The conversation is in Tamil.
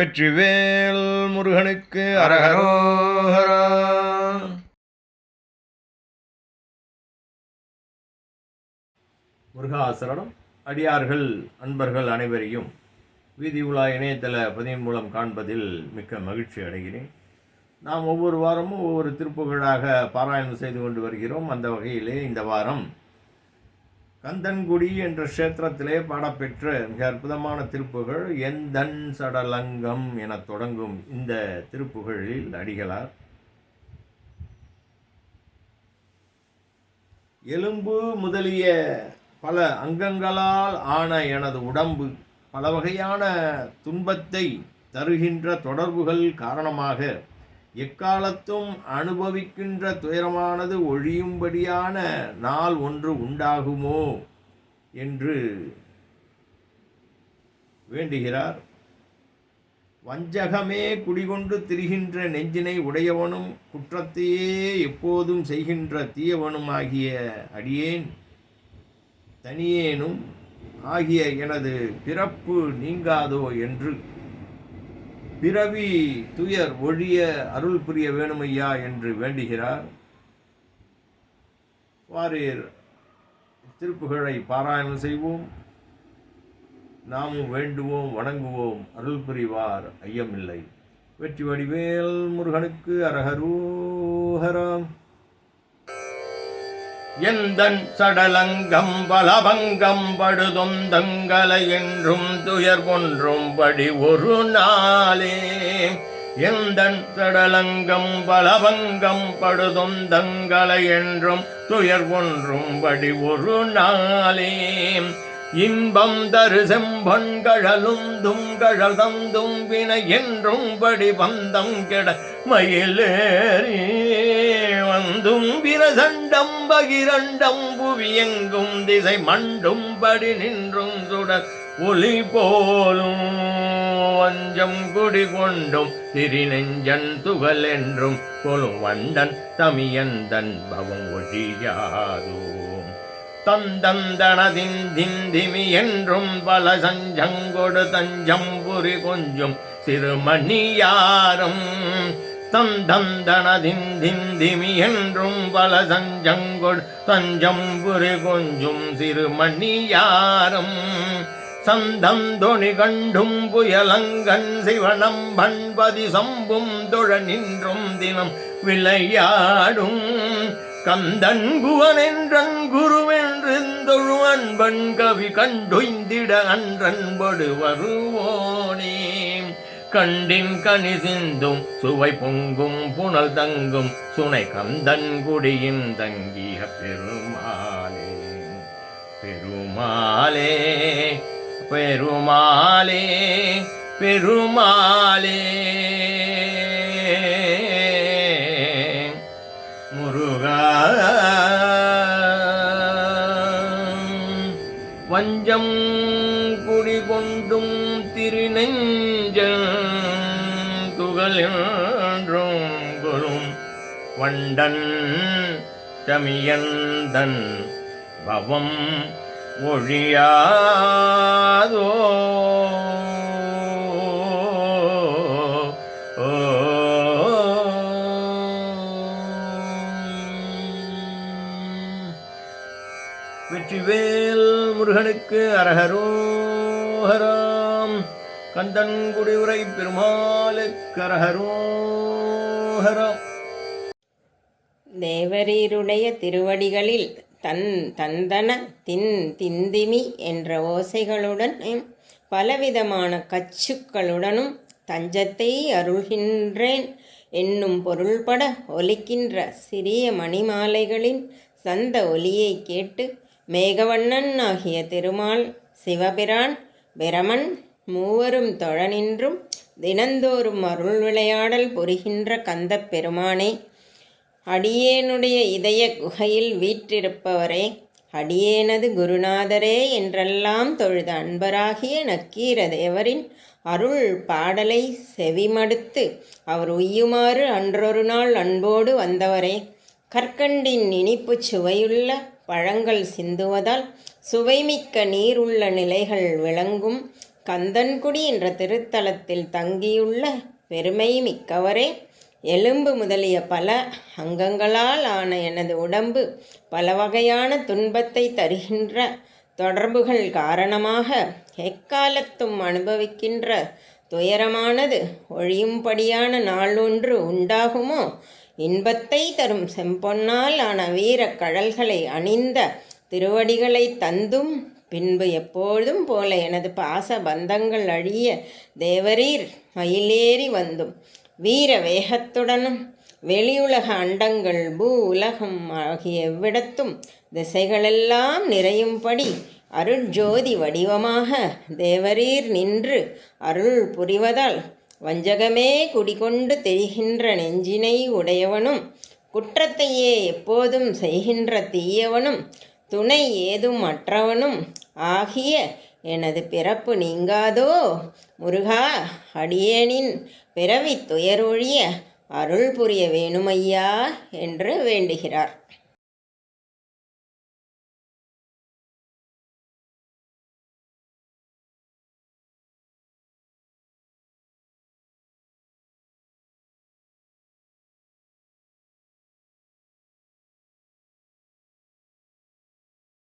வெற்றிவேல் முருகனுக்கு அரகரோஹரா முருகாசரணம். அடியார்கள் அன்பர்கள் அனைவரையும் வீதி உலா இணையதள பதிவின் மூலம் காண்பதில் மிக்க மகிழ்ச்சி அடைகிறேன். நாம் ஒவ்வொரு வாரமும் ஒவ்வொரு திருப்புகழாக பாராயணம் செய்து கொண்டு வருகிறோம். அந்த வகையிலே இந்த வாரம் கந்தன்குடி என்ற க்ஷேத்திரத்திலே பாடப்பெற்ற மிக அற்புதமான திருப்புகழ் எந்தன் சடலங்கம் என தொடங்கும் இந்த திருப்புகழில் அடிகளார் எலும்பு முதலிய பல அங்கங்களால் ஆன எனது உடம்பு பல வகையான துன்பத்தை தருகின்ற தொடர்புகள் காரணமாக எக்காலத்தும் அனுபவிக்கின்ற துயரமானது ஒழியும்படியான நாள் ஒன்று உண்டாகுமோ என்று வேண்டுகிறார். வஞ்சகமே குடிகொண்டு திரிகின்ற நெஞ்சினை உடையவனும் குற்றத்தையே எப்போதும் செய்கின்ற தீயவனுமாகிய அடியேன் தனியேனும் ஆகிய எனது பிறப்பு நீங்காதோ என்று பிறவி துயர் ஒழிய அருள் புரிய வேணுமையா என்று வேண்டுகிறார். வாரீர் திருப்புகழை பாராயணம் செய்வோம். நாமும் வேண்டுவோம் வணங்குவோம் அருள் புரிவார் ஐயமில்லை. வெற்றி வடிவேல் முருகனுக்கு அரகரூஹரம் எந்தன் சடலங்கம் பலபங்கம் படுதொந்தங்களை என்றும் துயர் ஒன்றும் படி ஒரு நாளே. எந்தன் சடலங்கம் பலபங்கம் படுதொந்தங்களை என்றும் துயர் ஒன்றும் படி ஒரு நாளே. இன்பம் தரு செம்பொன்கழலும் துங்கழல் தந்தும் வினை என்றும் படி வந்தம் கெட மயிலேறி. வந்தும் பிரசண்டம் பகிரண்டம் புவியெங்கும் திசை மண்டும் படி நின்றும் சுடர் ஒளி போலும். வஞ்சம் குடி கொண்டும் திருநெஞ்சன் துகள் என்றும் கொலும் வண்டன் தமியந்தன் பவம் ஒழியாதோ. தந்தந்தனதிந்திந்திமி என்றும் பல சஞ்சங்கொடு தஞ்சம் புரி கொஞ்சும் சிறுமணியாரும் தந்தந்தனதின் திந்திமி என்றும் பல சஞ்சங்கொடு தஞ்சம்புரி கொஞ்சும் சிறுமணியாரும். சந்தந்தொணி கண்டும் புயலங்கண் சிவனம் பண்பதி சம்பும் தொழ நின்றும் தினம் விளையாடும். கந்தன் குவனென்றன் குருவென்றிருந்தொழு அன்பன் கவி கண்டுய்ந்திட அன்றன்படு வருவோனே. கண்டின் கனி சிந்தும் சுவை பொங்கும் புனல் தங்கும் சுனை கந்தன் குடியின் தங்கிய பெருமாளே. பெருமாளே பெருமாளே பெருமாளே. முருகா வஞ்சம் குடிகொண்டும் திருநெஞ்சல் துகளென்றும் வண்டன் தமியந்தன் பவம் ஒழியாதோ. வெற்றிவேல் முருகனுக்கு அரகரோஹராம் கந்தன்குடி உரை பெருமாளுக்கு தேவரீருடைய திருவடிகளில் தன் தந்தன தின் திந்திமி என்ற ஓசைகளுடனும் பலவிதமான கச்சுக்களுடனும் தஞ்சத்தை அருள்கின்றேன். என்னும் பொருள்பட ஒலிக்கின்ற சிறிய மணிமாலைகளின் சந்த ஒலியை கேட்டு மேகவண்ணன் ஆகிய திருமால் சிவபிரான் பிரமன் மூவரும் தொழனின்றும் தினந்தோறும் அருள் விளையாடல் புரிகின்ற கந்தப் பெருமானே. அடியேனுடைய இதய குகையில் வீற்றிருப்பவரே அடியேனது குருநாதரே என்றெல்லாம் தொழுத அன்பராகிய நக்கீர தேவரின் அருள் பாடலை செவிமடுத்து அவர் உய்யுமாறு அன்றொரு நாள் அன்போடு வந்தவரே. கற்கண்டின் இனிப்புச் சுவையுள்ள பழங்கள் சிந்துவதால் சுவைமிக்க நீருள்ள நிலைகள் விளங்கும். கந்தன்குடி என்ற திருத்தலத்தில் தங்கியுள்ள பெருமை மிக்கவரே எலும்பு முதலிய பல அங்கங்களால் ஆன எனது உடம்பு பல வகையான துன்பத்தை தருகின்ற தொடர்புகள் காரணமாக எக்காலத்தும் அனுபவிக்கின்ற துயரமானது ஒழியும்படியான நாள் ஒன்று உண்டாகுமோ? இன்பத்தை தரும் செம்பொன்னால் ஆன வீரக் கடல்களை அணிந்த திருவடிகளை தந்தும் பின்பு எப்பொழுதும் போல எனது பாச பந்தங்கள் அழிய தேவரீர் மயிலேறி வந்தும். வீர வேகத்துடனும் வெளியுலக அண்டங்கள் பூ உலகம் ஆகிய எவ்விடத்தும் திசைகளெல்லாம் நிறையும்படி அருட்ஜோதி வடிவமாக தேவரீர் நின்று அருள் புரிவதால் வஞ்சகமே குடிகொண்டு தெரிகின்ற நெஞ்சினை உடையவனும் குற்றத்தையே எப்போதும் செய்கின்ற தீயவனும் துணை ஏதும் அற்றவனும் ஆகிய எனது பிறப்பு நீங்காதோ? முருகா அடியேனின் பிறவித் துயரொழிய அருள் புரிய வேணுமையா? என்று வேண்டுகிறார்.